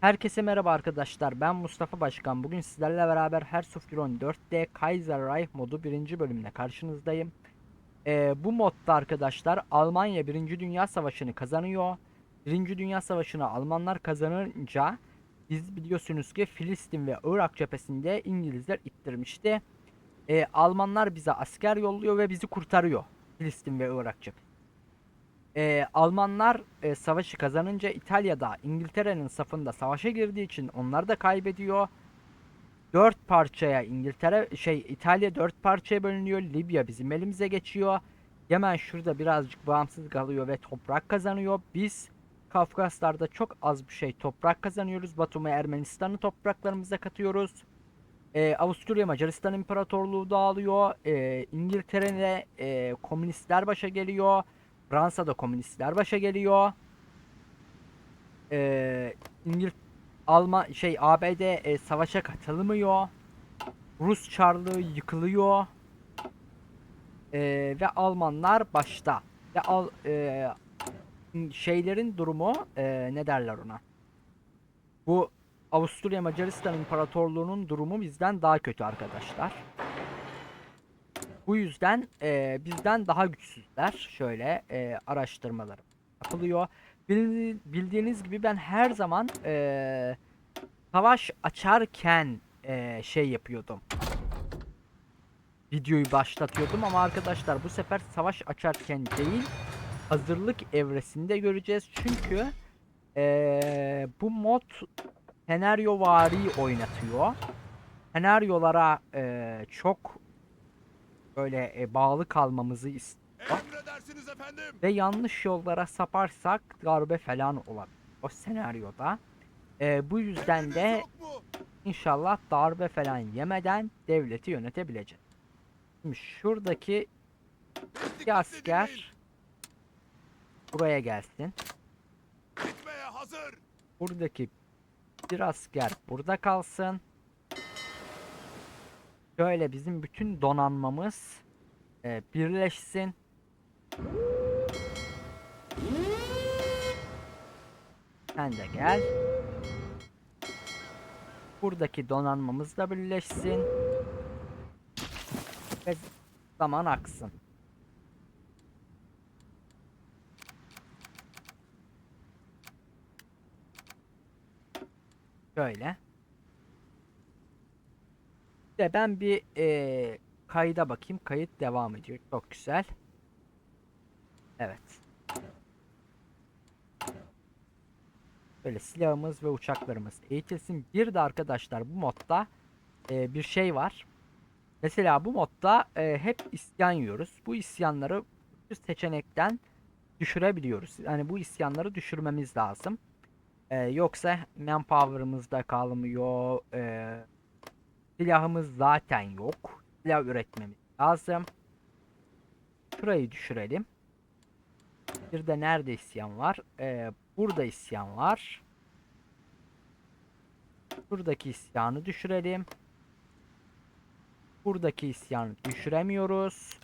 Herkese merhaba arkadaşlar. Ben Mustafa Başkan. Bugün sizlerle beraber Herzog 4D Kaiser Reich modu 1. bölümle karşınızdayım. Ee, bu modda arkadaşlar Almanya 1. Dünya Savaşı'nı kazanıyor. 1. Dünya Savaşı'nı Almanlar kazanınca biz biliyorsunuz ki Filistin ve Irak cephesinde İngilizler ittirmişti. Ee, Almanlar bize asker yolluyor ve bizi kurtarıyor. Filistin ve Irak cephesinde. Ee, Almanlar e, savaşı kazanınca İtalya'da İngiltere'nin safında savaşa girdiği için onlar da kaybediyor. Dört parçaya İngiltere şey İtalya dört parçaya bölünüyor. Libya bizim elimize geçiyor. Yemen şurada birazcık bağımsız kalıyor ve toprak kazanıyor. Biz Kafkaslar'da çok az bir şey toprak kazanıyoruz. Batum'a Ermenistan'ı topraklarımıza katıyoruz. Ee, Avusturya Macaristan İmparatorluğu dağılıyor. Ee, İngiltere'de e, komünistler başa geliyor. Fransa'da komünistler başa geliyor. Ee, İngil Alman şey ABD e, savaşa katılmıyor. Rus Çarlığı yıkılıyor. Ee, ve Almanlar başta. Ve al e, şeylerin durumu e, ne derler ona? Bu Avusturya Macaristan İmparatorluğu'nun durumu bizden daha kötü arkadaşlar. Bu yüzden e, bizden daha güçsüzler. Şöyle e, araştırmalarım yapılıyor. Bildi- bildiğiniz gibi ben her zaman e, savaş açarken e, şey yapıyordum. Videoyu başlatıyordum ama arkadaşlar bu sefer savaş açarken değil hazırlık evresinde göreceğiz. Çünkü e, bu mod senaryovari oynatıyor. Senaryolara e, çok böyle e, bağlı kalmamızı istiyor. Emredersiniz efendim. Ve yanlış yollara saparsak darbe falan olabilir o senaryoda. E, bu yüzden de inşallah darbe falan yemeden devleti yönetebileceğiz. Şimdi şuradaki bir asker buraya gelsin. Buradaki bir asker burada kalsın. Şöyle bizim bütün donanmamız e, birleşsin. Sen de gel. Buradaki donanmamız da birleşsin. Ve zaman aksın. Şöyle. De ben bir eee kayda bakayım. Kayıt devam ediyor. Çok güzel. Evet. Böyle silahımız ve uçaklarımız eğitilsin. Bir de arkadaşlar bu modda eee, bir şey var. Mesela bu modda eee, hep isyan yiyoruz. Bu isyanları bu seçenekten düşürebiliyoruz. Yani bu isyanları düşürmemiz lazım. Ee, yoksa manpower'ımız da kalmıyor. Ee, silahımız zaten yok. Silah üretmemiz lazım. Şurayı düşürelim. Bir de nerede isyan var? Ee, burada isyan var. Buradaki isyanı düşürelim. Buradaki isyanı düşüremiyoruz.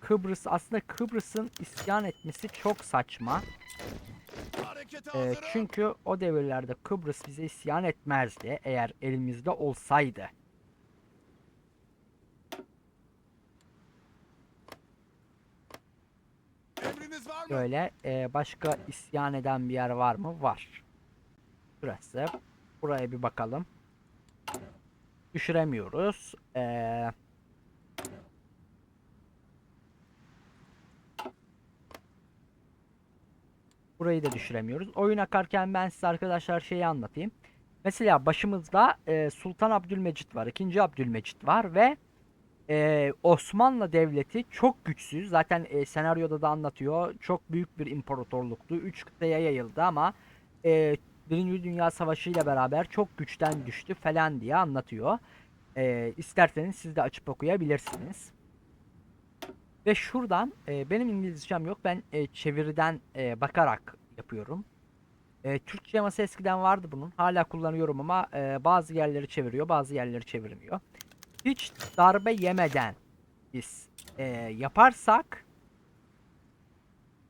Kıbrıs aslında Kıbrıs'ın isyan etmesi çok saçma. Hazırım. çünkü o devirlerde Kıbrıs bize isyan etmezdi eğer elimizde olsaydı. Böyle e, başka isyan eden bir yer var mı? Var. Burası. Buraya bir bakalım. Düşüremiyoruz. Ee, burayı da düşüremiyoruz. Oyun akarken ben size arkadaşlar şeyi anlatayım. Mesela başımızda e, Sultan Abdülmecit var. 2. Abdülmecit var ve e, Osmanlı Devleti çok güçsüz. Zaten e, senaryoda da anlatıyor. Çok büyük bir imparatorluktu. Üç kıtaya yayıldı ama e, Birinci Dünya Savaşı ile beraber çok güçten düştü falan diye anlatıyor. E, isterseniz siz de açıp okuyabilirsiniz. Ve şuradan e, benim İngilizcem yok. Ben e, çeviriden e, bakarak yapıyorum. E, Türkçe yaması eskiden vardı bunun. Hala kullanıyorum ama e, bazı yerleri çeviriyor, bazı yerleri çevirmiyor hiç darbe yemeden biz e, yaparsak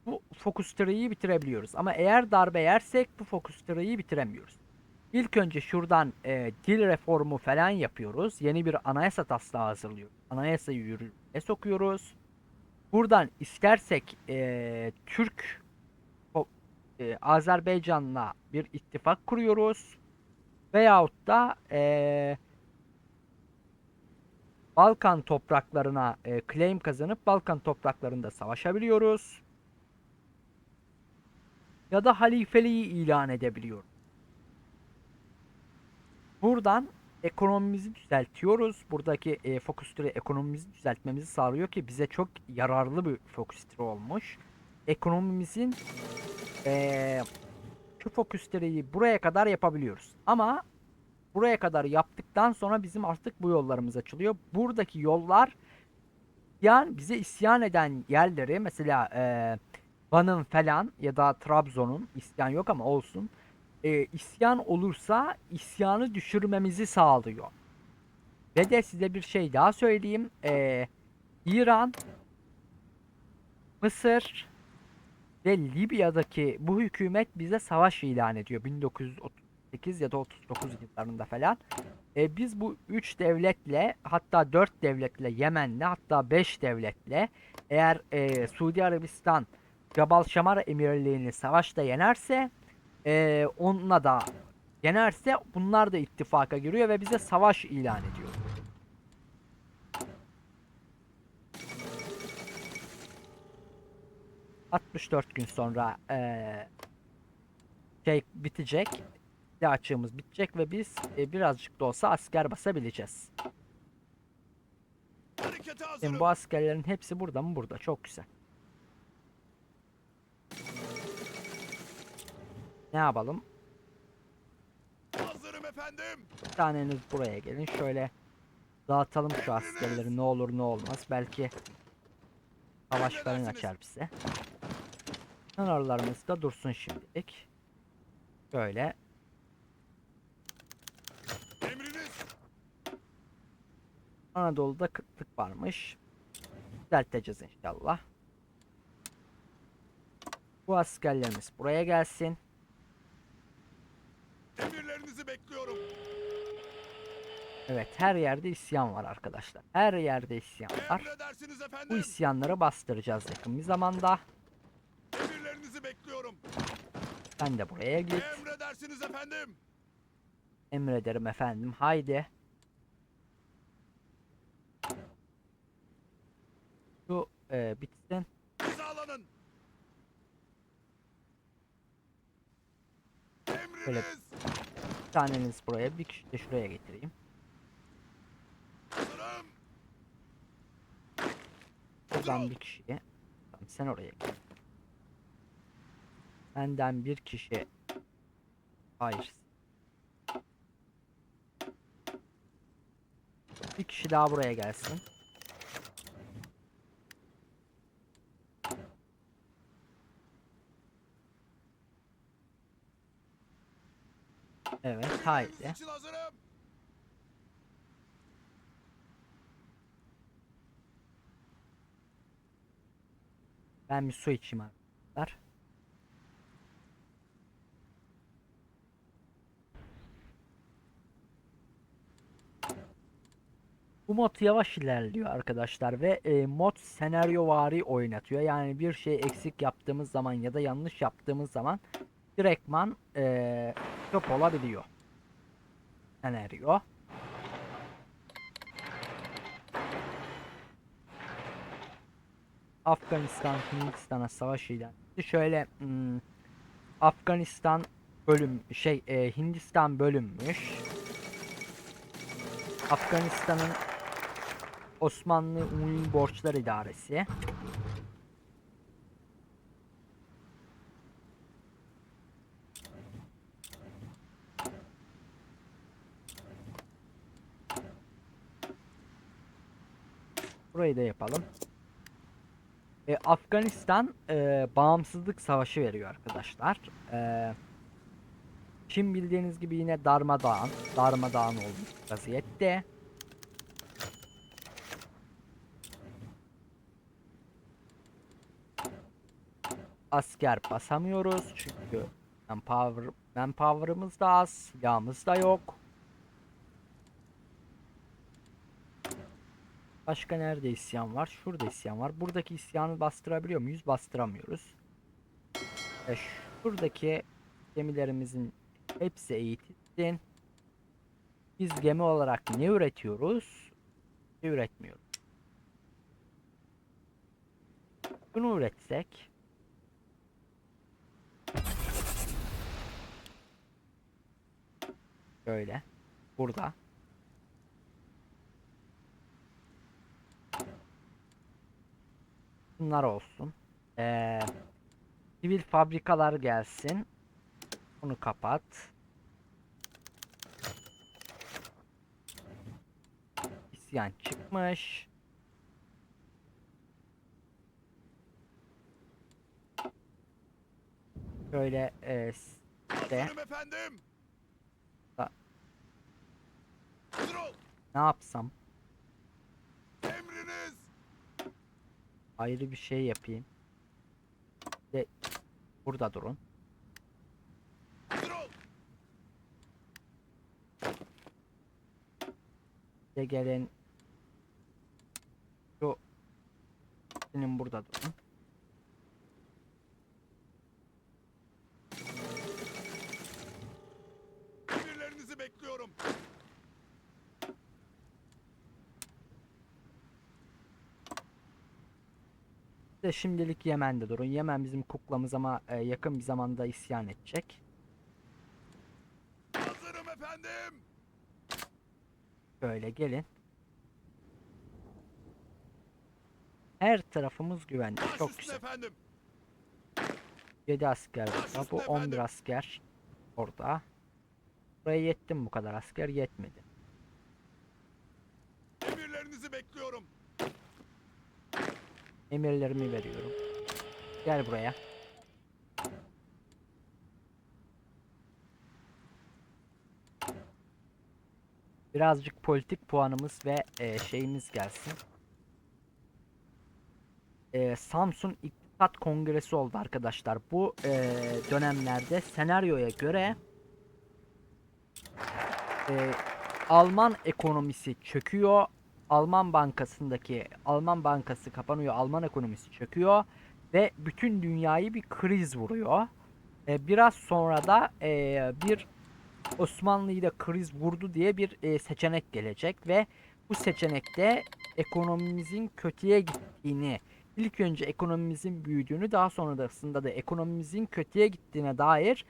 bu fokus tree'yi bitirebiliyoruz. Ama eğer darbe yersek bu fokus tree'yi bitiremiyoruz. İlk önce şuradan e, dil reformu falan yapıyoruz. Yeni bir anayasa taslağı hazırlıyoruz. Anayasayı yürürlüğe sokuyoruz. Buradan istersek e, Türk e, Azerbaycan'la bir ittifak kuruyoruz. Veyahut da e, Balkan topraklarına e, claim kazanıp Balkan topraklarında savaşabiliyoruz. Ya da halifeliği ilan edebiliyoruz. Buradan ekonomimizi düzeltiyoruz. Buradaki e, focus tree ekonomimizi düzeltmemizi sağlıyor ki bize çok yararlı bir focus tree olmuş. Ekonomimizin e, şu focus tree'yi buraya kadar yapabiliyoruz. Ama buraya kadar yaptıktan sonra bizim artık bu yollarımız açılıyor. Buradaki yollar yani bize isyan eden yerleri mesela e, Van'ın falan ya da Trabzon'un isyan yok ama olsun. E, isyan olursa isyanı düşürmemizi sağlıyor. Ve de size bir şey daha söyleyeyim. E, İran, Mısır ve Libya'daki bu hükümet bize savaş ilan ediyor. 1938 ya da 39 yıllarında falan. E, biz bu 3 devletle hatta 4 devletle Yemen'le hatta 5 devletle eğer e, Suudi Arabistan Jabal Şamara Emirliğini savaşta yenerse e, onunla da yenerse bunlar da ittifaka giriyor ve bize savaş ilan ediyor. ...64 gün sonra eee şey bitecek. Silah açığımız bitecek ve biz e, birazcık da olsa asker basabileceğiz. Şimdi bu askerlerin hepsi burada mı? Burada. Çok güzel. Ne yapalım? Hazırım efendim. Bir taneniz buraya gelin. Şöyle dağıtalım şu askerleri ne olur ne olmaz. Belki savaş falan açar bize. Sınırlarımız da dursun şimdilik. Şöyle. Emriniz. Anadolu'da kıtlık varmış. Düzelteceğiz inşallah. Bu askerlerimiz buraya gelsin. Emirlerinizi bekliyorum. Evet her yerde isyan var arkadaşlar. Her yerde isyan var. Emredersiniz Bu isyanları bastıracağız yakın bir zamanda. Emirlerinizi bekliyorum. Sen de buraya git. Emredersiniz efendim. Emrederim efendim. Haydi. Şu e, bitsin. Hizalanın. Böyle- Emriniz. Taneniz buraya, bir kişi de şuraya getireyim. Buradan bir kişiye. Tamam, sen oraya git. Benden bir kişi. Hayır. Bir kişi daha buraya gelsin. Evet, Emirleriniz haydi. Ben bir su içeyim arkadaşlar. Bu mod yavaş ilerliyor arkadaşlar ve e, mod senaryovari oynatıyor. Yani bir şey eksik yaptığımız zaman ya da yanlış yaptığımız zaman direktman e, çöp olabiliyor. Senaryo. Afganistan Hindistan'a savaş ilan etti. Şöyle hmm, Afganistan bölüm şey e, Hindistan bölünmüş. Afganistan'ın Osmanlı Umumi Borçlar İdaresi. Burayı da yapalım. E, Afganistan e, bağımsızlık savaşı veriyor arkadaşlar. E, Çin bildiğiniz gibi yine darmadağın, darmadağın olmuş vaziyette. asker basamıyoruz çünkü manpower, manpower'ımız da az, silahımız da yok. Başka nerede isyan var? Şurada isyan var. Buradaki isyanı bastırabiliyor muyuz? Bastıramıyoruz. E, şuradaki gemilerimizin hepsi eğitilsin. Biz gemi olarak ne üretiyoruz? Ne üretmiyoruz. Bunu üretsek. Böyle. Burada. Bunlar olsun. Ee, sivil fabrikalar gelsin. Bunu kapat. İsyan çıkmış. Şöyle e, işte ne yapsam? Emriniz. Ayrı bir şey yapayım. De burada durun. De gelin. Şu senin burada durun. De şimdilik Yemen'de durun. Yemen bizim kuklamız ama e, yakın bir zamanda isyan edecek. Hazırım efendim. Böyle gelin. Her tarafımız güvende. Baş Çok güzel. efendim. 7 asker burada. Bu üstüne 11 efendim. asker orada. Buraya yetti mi bu kadar asker? Yetmedi. Emirlerinizi bekliyorum. Emirlerimi veriyorum. Gel buraya. Birazcık politik puanımız ve e, şeyimiz gelsin. E, Samsun İktisat Kongresi oldu arkadaşlar. Bu e, dönemlerde senaryoya göre e, Alman ekonomisi çöküyor. Alman bankasındaki Alman bankası kapanıyor. Alman ekonomisi çöküyor ve bütün dünyayı bir kriz vuruyor. E, biraz sonra da e, bir Osmanlı'yı da kriz vurdu diye bir e, seçenek gelecek ve bu seçenekte ekonomimizin kötüye gittiğini, ilk önce ekonomimizin büyüdüğünü, daha sonrasında da ekonomimizin kötüye gittiğine dair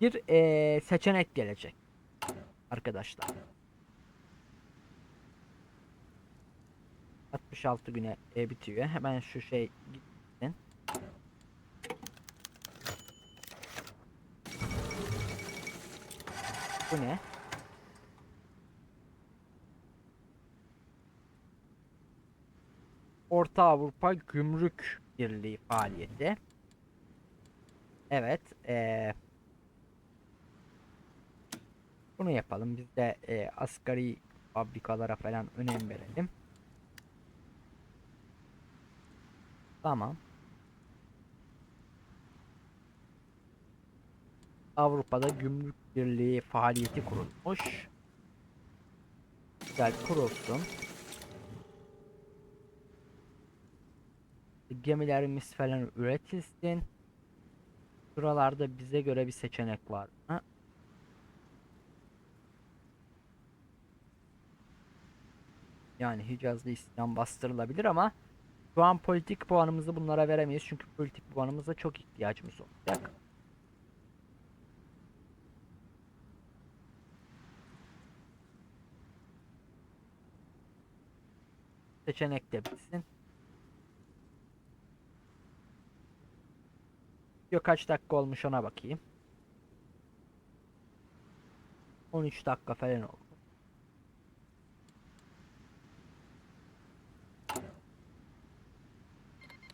bir e, seçenek gelecek arkadaşlar. 66 güne e, bitiyor. Hemen şu şey gitsin. Bu ne? Orta Avrupa Gümrük Birliği faaliyeti. Evet. eee, bunu yapalım. Biz de eee, asgari fabrikalara falan önem verelim. Tamam. Avrupa'da Gümrük Birliği faaliyeti kurulmuş. Güzel kurulsun. Gemilerimiz falan üretilsin. Şuralarda bize göre bir seçenek var mı? Yani Hicaz'da isyan bastırılabilir ama şu an politik puanımızı bunlara veremeyiz çünkü politik puanımıza çok ihtiyacımız olacak. Seçenek de bitsin. Yok kaç dakika olmuş ona bakayım. 13 dakika falan oldu.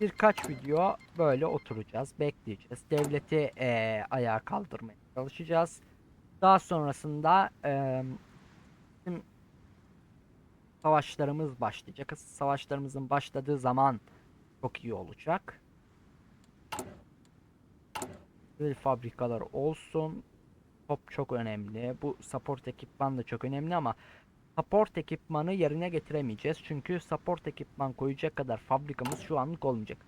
Birkaç video böyle oturacağız, bekleyeceğiz. Devleti eee ayağa kaldırmaya çalışacağız. Daha sonrasında eee bizim savaşlarımız başlayacak. Savaşlarımızın başladığı zaman çok iyi olacak. sivil fabrikalar olsun. Top çok önemli. Bu support ekipman da çok önemli ama support ekipmanı yerine getiremeyeceğiz. Çünkü support ekipman koyacak kadar fabrikamız şu anlık olmayacak.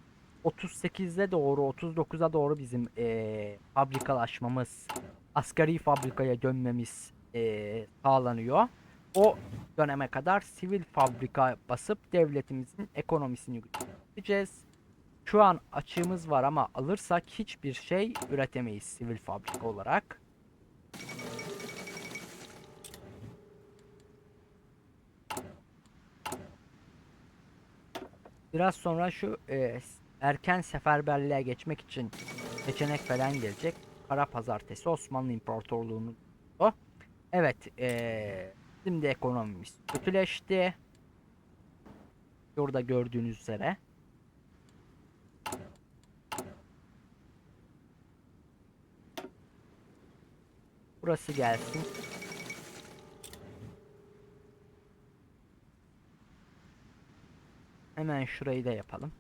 38'e doğru 39'a doğru bizim eee fabrikalaşmamız asgari fabrikaya dönmemiz eee, sağlanıyor. O döneme kadar sivil fabrika basıp devletimizin ekonomisini güçlendireceğiz. Şu an açığımız var ama alırsak hiçbir şey üretemeyiz sivil fabrika olarak. Biraz sonra şu e, erken seferberliğe geçmek için seçenek falan gelecek. Kara pazartesi Osmanlı İmparatorluğu'nun o. Evet, e, şimdi ekonomimiz kötüleşti. Burada gördüğünüz üzere. Burası gelsin. Hemen şurayı da yapalım.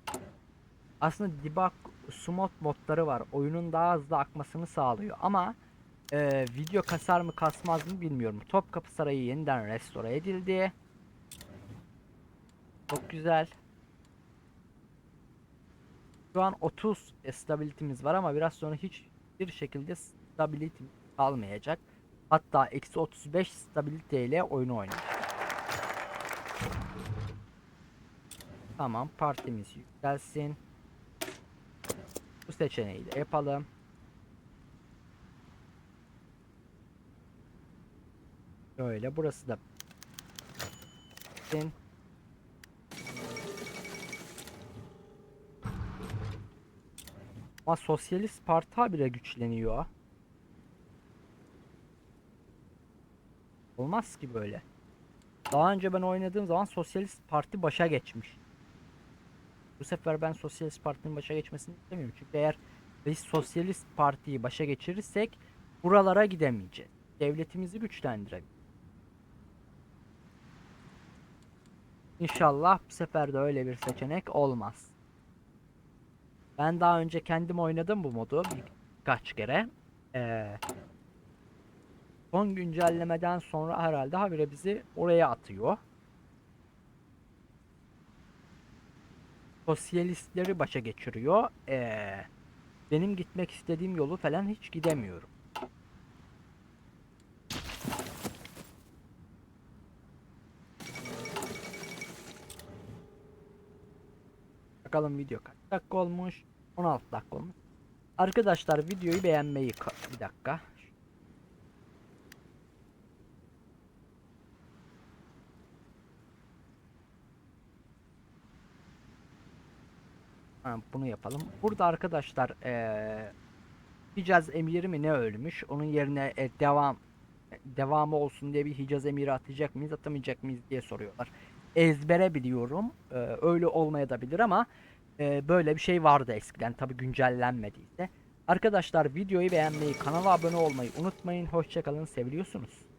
Aslında debug smooth modları var. Oyunun daha hızlı akmasını sağlıyor ama e, video kasar mı kasmaz mı bilmiyorum. Topkapı Sarayı yeniden restore edildi. Çok güzel. Şu an 30 stability'miz var ama biraz sonra hiçbir şekilde stability kalmayacak. Hatta eksi 35 stability ile oyunu oynayacak. Tamam partimiz yükselsin. Bu seçeneği de yapalım. Böyle burası da. Ama Sosyalist Parti habire güçleniyor. Olmaz ki böyle. Daha önce ben oynadığım zaman Sosyalist Parti başa geçmiş. Bu sefer ben Sosyalist Parti'nin başa geçmesini istemiyorum. Çünkü eğer biz Sosyalist Parti'yi başa geçirirsek buralara gidemeyeceğiz. Devletimizi güçlendirebiliriz. İnşallah bu sefer de öyle bir seçenek olmaz. Ben daha önce kendim oynadım bu modu bir- birkaç kere. Ee, son güncellemeden sonra herhalde habire bizi oraya atıyor. Sosyalistleri başa geçiriyor. Ee, benim gitmek istediğim yolu falan hiç gidemiyorum. Bakalım video kaç dakika olmuş? 16 dakika olmuş. Arkadaşlar videoyu beğenmeyi bir dakika. Bunu yapalım. Burada arkadaşlar Hicaz emiri mi ne ölmüş? Onun yerine e, devam devamı olsun diye bir Hicaz emiri atacak mıyız, atamayacak mıyız diye soruyorlar. Ezbere biliyorum. Öyle olmaya da bilir ama böyle bir şey vardı eskiden. Tabi güncellenmediyse. Arkadaşlar videoyu beğenmeyi, kanala abone olmayı unutmayın. Hoşçakalın, seviliyorsunuz.